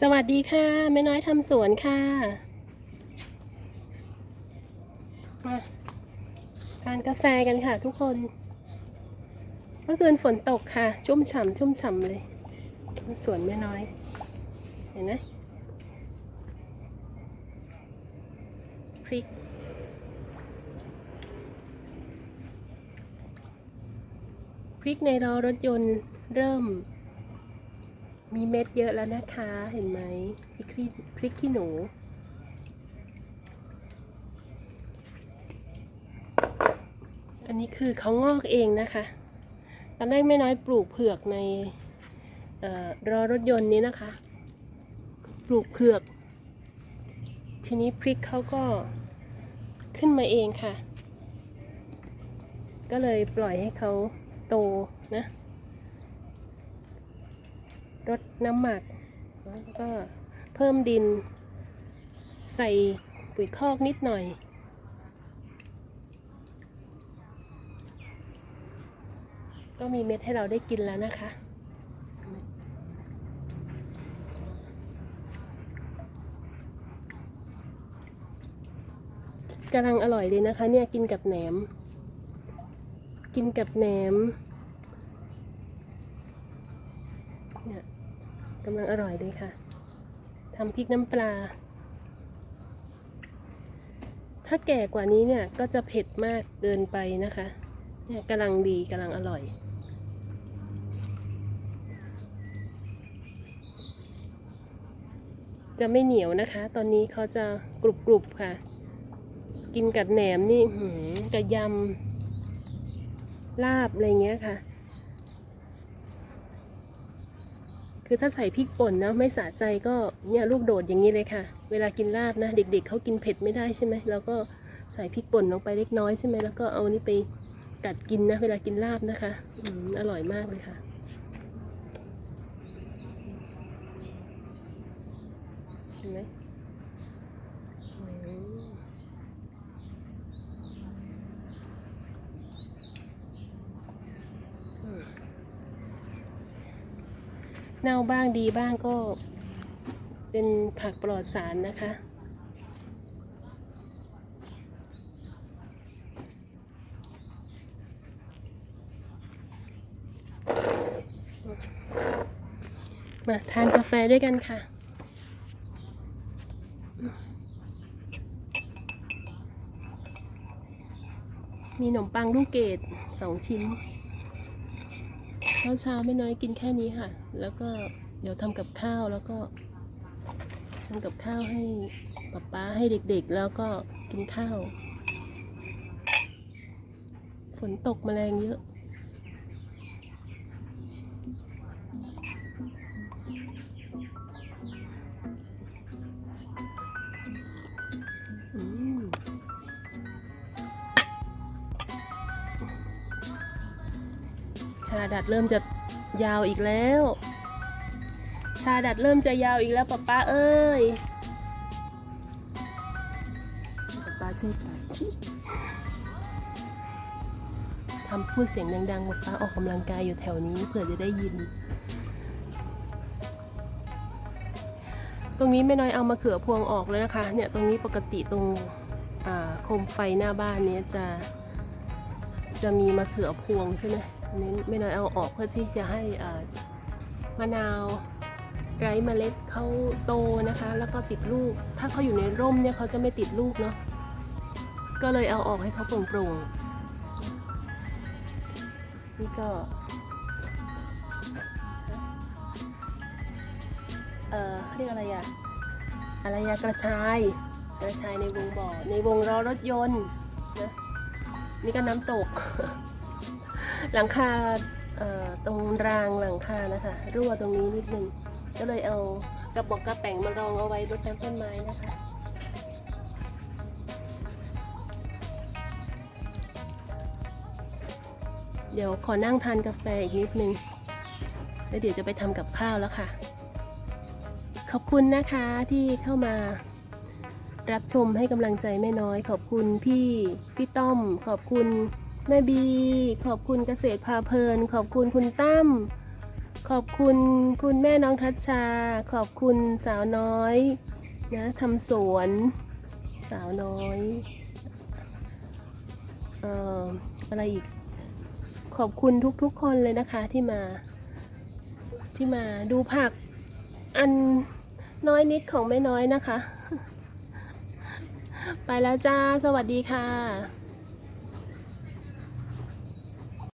สวัสดีค่ะแม่น้อยทำสวนค่ะมาทานกาแฟกันค่ะทุกคน เมื่อคืนฝนตกค่ะ ชุ่มฉ่ำชุ่มฉ่ำเลย สวนแม่น้อย เห็นไหมพริกพริกในล้อรถยนต์เริ่ม มีเม็ดเยอะแล้วนะคะ เห็นไหมพริกขี้พริกขี้หนู อันนี้คือเขางอกเองนะคะ ตอนแรกไม่น้อยปลูกเผือกในอรอรถยนต์นี้นะคะ ปลูกเผือก ทีนี้พริกเขาก็ขึ้นมาเองค่ะ ก็เลยปล่อยให้เขาโตนะ รดน้ำหมัก แล้วก็เพิ่มดิน ใส่ปุ๋ยคอกนิดหน่อย ก็มีเม็ดให้เราได้กินแล้วนะคะกำลังอร่อยเลยนะคะเนี่ยกินกับแหนม กินกับแหนม เนี่ย กำลังอร่อยเลยค่ะทำพริกน้ำปลา ถ้าแก่กว่านี้เนี่ยก็จะเผ็ดมากเกินไปนะคะเนี่ยกำลังดีกำลังอร่อย จะไม่เหนียวนะคะ ตอนนี้เขาจะกรุบกรุบค่ะ กินกับแหนมนี่หืมกับยำลาบอะไรเงี้ยค่ะ คือถ้าใส่พริกป่นนะไม่สะใจก็เนี่ยลูกโดดอย่างนี้เลยค่ะ เวลากินลาบนะ เด็กๆเขากินเผ็ดไม่ได้ใช่ไหมเราก็ใส่พริกป่นลงไปเล็กน้อยใช่ไหมแล้วก็เอานี่ไปกัดกินนะ เวลากินลาบนะคะอืมอร่อยมากเลยค่ะเห็นไหมอืมอืม เน่าบ้างดีบ้างก็เป็นผักปลอดสารนะคะ มาทานกาแฟด้วยกันค่ะมีขนมปังลูกเกดสองชิ้น เช้าเช้าๆไม่น้อยกินแค่นี้ค่ะ แล้วก็เดี๋ยวทำกับข้าวแล้วก็ทำกับข้าวให้ป๊าป๊าให้เด็กๆ แล้วก็กินข้าว ฝนตกแมลงเยอะ ชาดัดเริ่มจะยาวอีกแล้ว ชาดัดเริ่มจะยาวอีกแล้วป๊าป๊าเอ้ยป๊าป๊าช่วยตัดชิทำพูดเสียงดังๆป๊าป๊าออกกำลังกายอยู่แถวนี้เผื่อจะได้ยิน ตรงนี้ไม่น้อยเอามาเขือพวงออกเลยนะคะ เนี่ยตรงนี้ปกติตรงโคมไฟหน้าบ้านเนี้ยจะจะมีมะเขือพวงใช่ไหม อันนี้ไม่น้อยเอาออกเพื่อที่จะให้มะนาวไร้เมล็ดเขาโตนะคะ แล้วก็ติดลูก ถ้าเขาอยู่ในร่มเนี่ยเขาจะไม่ติดลูกเนาะก็เลยเอาออกให้เขาโปร่งๆนี่ก็เอ่อเรียกอะไรอะอะไรอะกระชาย กระชายในวงบ่อในวงล้อรถยนต์นะนี่ก็น้ำตก หลังคาตรงรางหลังคานะคะรั่วตรงนี้นิดนึงก็เลยเอากระบอกกระแป้งมารองเอาไว้รดน้ำต้นไม้นะคะเดี๋ยวขอนั่งทานกาแฟอีกนิดนึง แล้วเดี๋ยวจะไปทำกับข้าวแล้วค่ะ ขอบคุณนะคะที่เข้ามารับชมให้กำลังใจแม่น้อย ขอบคุณพี่พี่ต้อม ขอบคุณ แม่บี ขอบคุณเกษตรพาเพลิน ขอบคุณคุณตั้ม ขอบคุณคุณแม่น้องทัชชา ขอบคุณสาวน้อยนะทำสวนสาวน้อยเอ่ออะไรอีก ขอบคุณทุกๆคนเลยนะคะที่มา ที่มาดูผัก อันน้อยนิดของแม่น้อยนะคะ ไปแล้วจ้า สวัสดีค่ะ